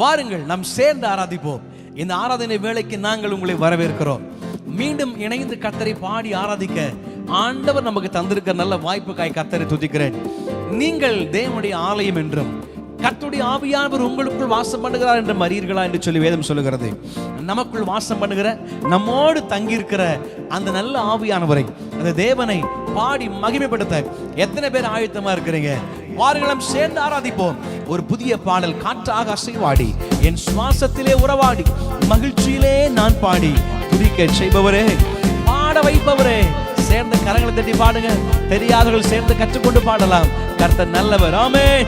வாருங்கள் நாம் சேர்ந்து ஆராதிப்போம். இந்த ஆராதனை வேலைக்கு நாங்கள் உங்களை வரவேற்கிறோம். மீண்டும் இணைந்து கத்தரை பாடி ஆராதிக்க ஆண்டவர் நமக்கு தந்திருக்கிற நல்ல வாய்ப்புக்காய் கத்தரை துதிக்கிறேன். நீங்கள் தேவனுடைய ஆலயம் என்றும் கத்துடைய ஆவியானவர் உங்களுக்குள் வாசம் பண்ணுகிறார் என்று அறியீர்களா என்று சொல்லி வேதம் சொல்லுகிறது. நமக்குள் வாசம் பண்ணுகிற நம்மோடு தங்கியிருக்கிற அந்த நல்ல ஆவியானவரை அந்த தேவனை பாடி மகிமைப்படுத்த எத்தனை பேர் ஆயத்தமா இருக்கிறீங்க? வாருங்களும் சேர்ந்து ஆராதிப்போம். ஒரு புதிய பாடல் காற்றாக அசைவாடி. என் சுவாசத்திலே உறவாடி. மகிழ்ச்சியிலே நான் பாடி. துதிக்க செய்பவரே பாட வைப்பவரே. சேர்ந்து கரங்களை தட்டி பாடுங்க. தெரியாதவர்கள் சேர்ந்து கற்றுக்கொண்டு பாடலாம். கர்த்தர் நல்லவர். ஆமே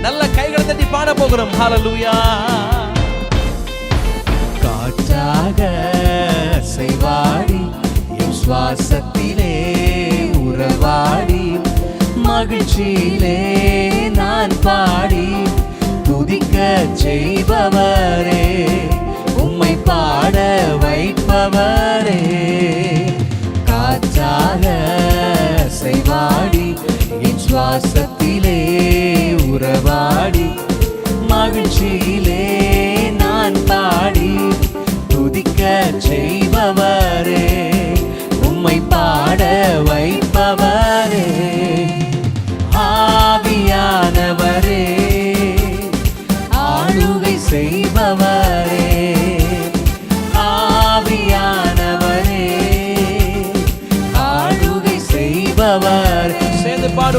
நல்ல கைகளை தட்டி பாட போகிறோம். ஹalleluya. காற்றாக செய்வாடி என் சுவாசத்திலே உறவாடி. மகிழ்ச்சியிலே நான் பாடி துதிக்க செய்பவரே உம்மை பாட வைப்பவரே. காற்றாக செய்வாடி என் சுவாசத்திலே உறவாடி மகிழ்ச்சியிலே நான் பாடி துதிக்க செய்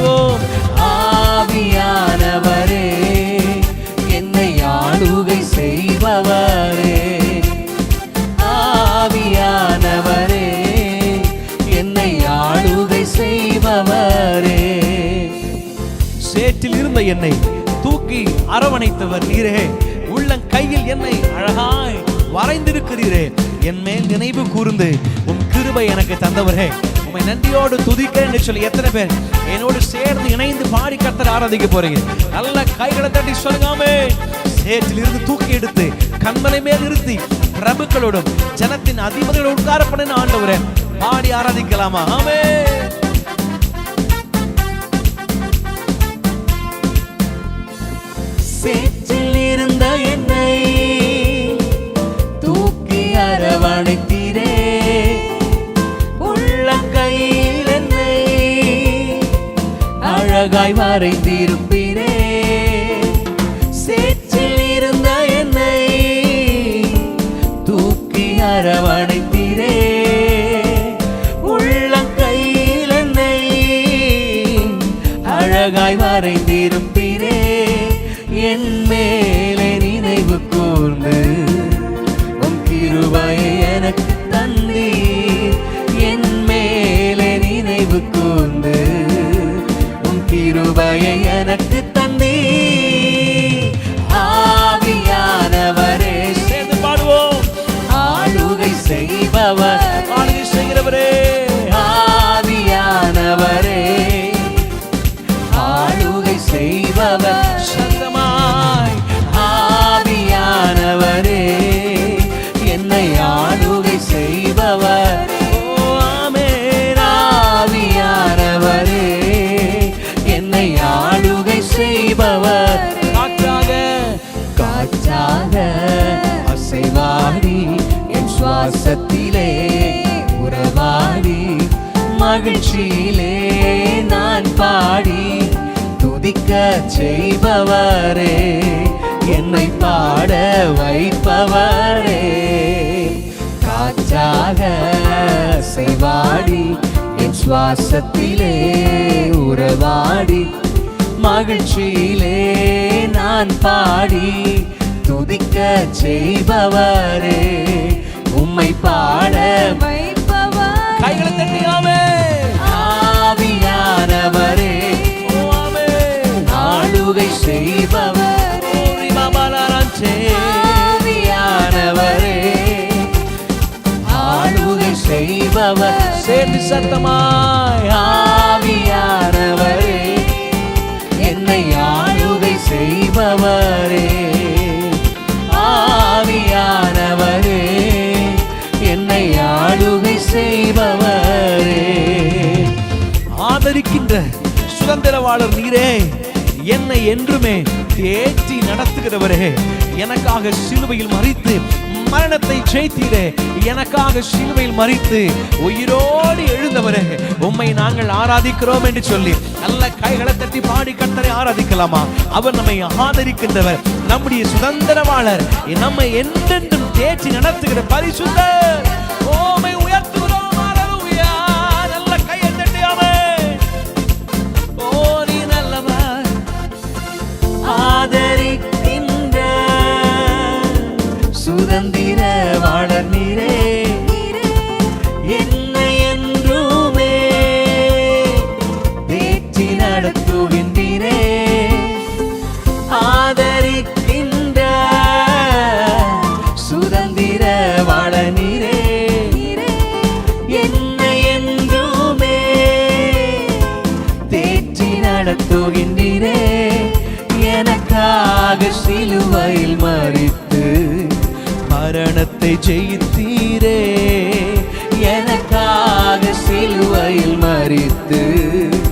பாடுவோம் ஆவியானவரே என்னை ஆளுகை செய்பவரே. ஆவியானவரே என்னை ஆளுகை செய்பவரே. சேற்றில் இருந்த என்னை தூக்கி அரவணைத்தவர் நீரே. உள்ளங் கையில் என்னை அழகாய் வரைந்திருக்கிறீரே. என் மேல் நினைவு கூர்ந்து உன் கிருபை எனக்கு தந்தவரே. உண்மை நன்றியோடு துதிக்கிறேன் என்று சொல்லி எத்தனை பேர் என்னோடு சேர்ந்து இணைந்து பாடி கர்த்தர் ஆராதிக்க போறீங்க. நல்ல கைகளை தட்டி சொல்லுங்காமே சேற்றில் இருந்து தூக்கி எடுத்து கண்மலை மேல் நிறுத்தி பிரபுக்களோடும் ஜனத்தின் அதிபதிகளோடு உட்கார ஆண்டவரே. பாடி ஆராதிக்கலாமா? ஆமே அழகாய் வரைந்திருப்பீரே சேற்றில் இருந்த என்னை தூக்கி அரவணைத்தீரே. உள்ளங்கையில் என்னை அழகாய் வரைந்திருப்பீரே என் மேலே நினைவு கூர்ந்து உன் கிருபையை எனக்கு தந்தீர். என் மேலே நினைவு கூர்ந்து கிருபையை எனக்கு பாடி துதிக்க செய்பவரே என்னை பாட வைப்பவரே. காற்றாக செய்வாடி என் சுவாசத்திலே உறவாடி மகிழ்ச்சியிலே நான் பாடி துதிக்க செய்பவரே உம்மை பாட சேர்ந்து சத்தமாய் ஆவியானவரே என்னை ஆளுகை செய்பவரே. ஆவியானவரே என்னை ஆளுகை செய்பவரே. ஆதரிக்கின்ற சுதந்திரவாளர் நீரே என்றுமே தேற்றி நடத்துகிறவரே எனக்காக சிலுவையில் மறித்து மரணத்தை ஜெயித்தீரே எனக்காக சிலுவையில் மறித்து உயிரோடு எழுந்தவரே உம்மை நாங்கள் ஆராதிக்கிறோம் என்று சொல்லி நல்ல கைகளை தட்டி பாடி கத்தரை ஆராதிக்கலாமா? அவர் நம்மை ஆதரிக்கின்றவர் நம்முடைய சுதந்திரவாளர் நம்மை என்றென்றும் தேற்றி நடத்துகிற பரிசுத்தர். மறித்து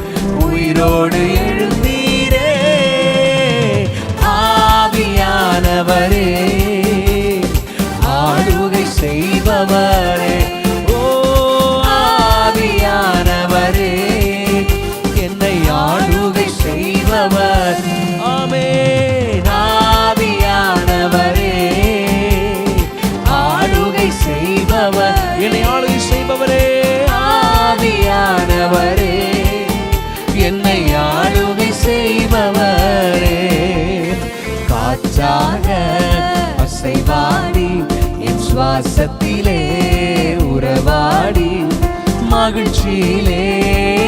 மகிழ்ச்சியிலே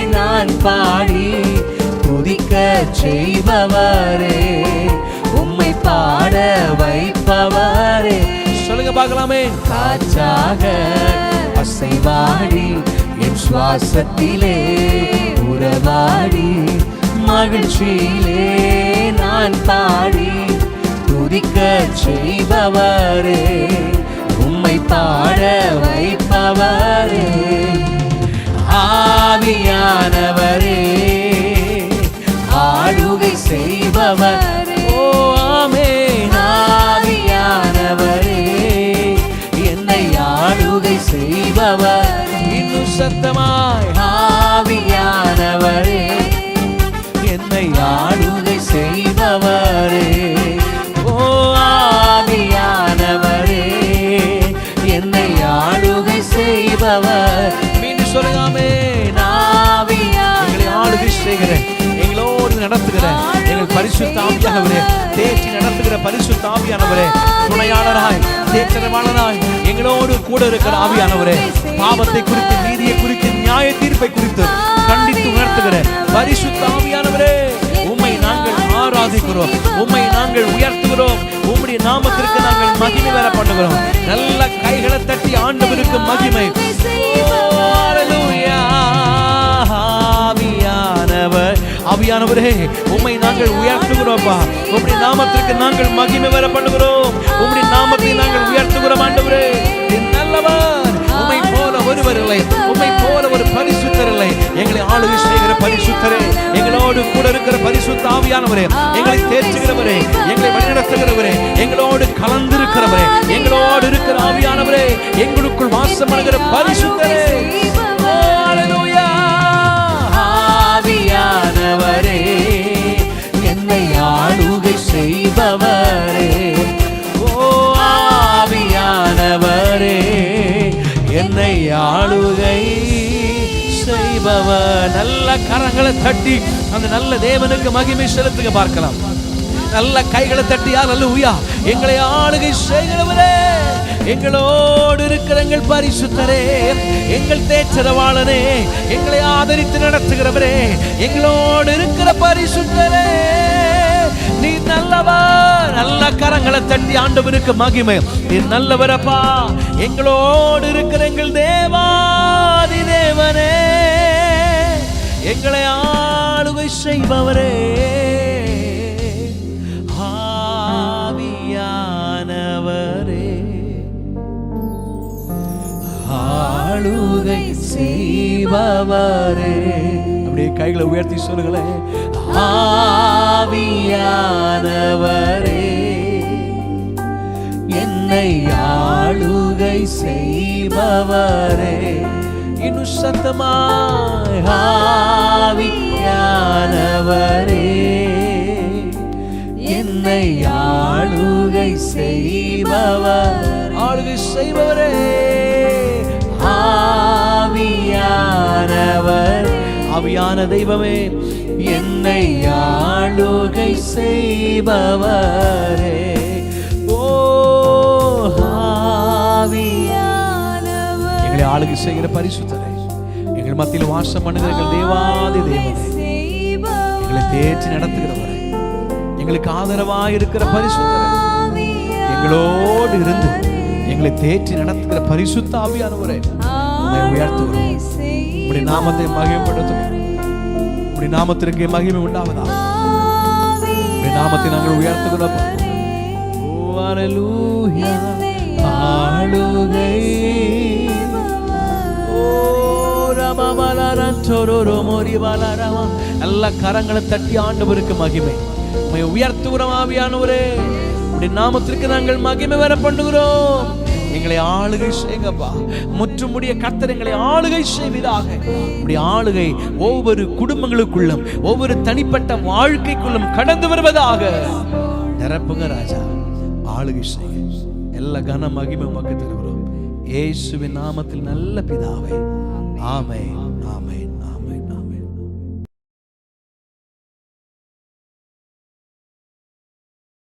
நான் பாடி துதிக்க செய்பவரே உம்மை பாட வைப்பவரே. சொல்லுங்க பார்க்கலாமே. காற்றாக அசைவாடி என் சுவாசத்திலே உறவாடி மகிழ்ச்சியிலே நான் பாடி துதிக்க செய்பவரே உம்மை பாட ஆனவரே ஆளுகை செய்பவர் ஆண்டவரே ஆவியானவரே தேற்றி நடத்துகிற பரிசு ஆவியானவரே துணையாளராய் தேற்றரவாளராய் எங்களோடு கூட இருக்கிற ஆவியானவரே பாவத்தை குறித்து நீதியை குறித்து நியாய தீர்ப்பை குறித்து கண்டித்து உணர்த்துகிற பரிசு ஆவியானவரே உம்மை நாங்கள் ஆராதிக்கிறோம் உம்மை நாங்கள் உயர்த்துகிறோம் உம்முடைய நாமத்திற்கு நாங்கள் மகிமை வர பண்ணுகிறோம் நல்ல கைகளை தட்டி ஆண்டவருக்கு மகிமை. ஆவியானவரே உம்மை நாங்கள் உயர்த்துகிறோம்ப்பா உம்முடைய நாமத்திற்கு நாங்கள் மகிமை வர பண்ணுகிறோம் உம்முடைய நாமத்தை நாங்கள் உயர்த்துகிறோம் ஆண்டவரே. நல்லவர் உம்மை போல ஒருவர் இல்லை. உம்மை போல ஒரு பரிசுத்தர் இல்லை. எங்களை ஆளுகை செய்கிற பரிசுத்தரே. எங்களோடு கூட இருக்கிற பரிசுத்த ஆவியானவரே. எங்களை தேற்றுகிறவரே. எங்களை வழிநடத்துகிறவரே. எங்களோடு கலந்திருக்கிறவரே. எங்களோடு இருக்கிற ஆவியானவரே. எங்களுக்குள் வாசம் பண்ணுகிற செய்பவர் நல்ல கரங்களை தட்டி அந்த நல்ல தேவனுக்கு மகிமை செலுத்துக பார்க்கலாம். நல்ல கைகளை தட்டியா நல்ல உயா எங்களை ஆளுகை செய்கிறவரே எங்களோடு இருக்கிற எங்கள் பரிசுத்தரே எங்கள் தேச்சரவாளனே எங்களை ஆதரித்து நடத்துகிறவரே எங்களோடு இருக்கிற பரிசுத்தரே. நீ நல்லவா நல்ல கரங்களை தட்டி ஆண்டவருக்கு மகிமை. நீ நல்லவரப்பா எங்களோடு இருக்கிற எங்கள் தேவாதி தேவனே. எங்களை ஆளுகை செய்பவரே. ஆவியானவரே. ஆளுகை செய்பவரே. அப்படியே கைகளை உயர்த்தி சொல்லுங்களேன். ஆவியானவரே. என்னை ஆளுகை செய்பவரே. இன்னும் சத்தமாய் ஆவியானவரே என்னை ஆளுகை செய்பவர் ஆளுகை செய்பவரே ஆவியானவர் ஆவியான தெய்வமே என்னை ஆளுகை செய்பவரே ஓ ஆவியானவர் எங்களை ஆளுகை செய்கிற பரிசுத்தரை. எங்கள் மத்தியில் வாசம் பண்ணுகிற எங்கள் தேவாதி தேவனே. எங்களை தேற்றி நடத்துகிறவரை. எங்களுக்கு ஆதரவாய் இருக்கிற பரிசுத்தரை. எங்களோடு இருந்து எங்களை தேற்றி நடத்துகிற பரிசுத்த ஆவியானவரே. உம்மை உயர்த்துகிறோம். நாமத்தை மகிமைப்படுத்தும் உம்முடைய நாமத்திற்கு மகிமை உண்டாவதா உம்முடைய நாமத்தை நாங்கள் உயர்த்துகிறோம். ஓ எல்லா கரங்களை தட்டி ஆண்டவருக்கு மகிமை. உம்மை உயர்த்துகிறோம் ஆவியானவரே. உம்முடைய நாமத்திற்கு நாங்கள் மகிமை வர பண்ணுகிறோம். எங்களை ஆளுகை செய்யுங்கப்பா முற்றுமுடிய கர்த்தர் எங்களை ஆளுகை செய்வதாக உடைய ஆளுகை ஒவ்வொரு குடும்பங்களுக்குள்ளும் ஒவ்வொரு தனிப்பட்ட வாழ்க்கைக்குள்ளும் கடந்து வருவதாக. நிரப்புங்க ராஜா. ஆளுகை செய்ய. எல்லா கன மகிமை உமக்கு தருகிறோம். இயேசுவின் நாமத்தில் நல்ல பிதாவே. ஆமை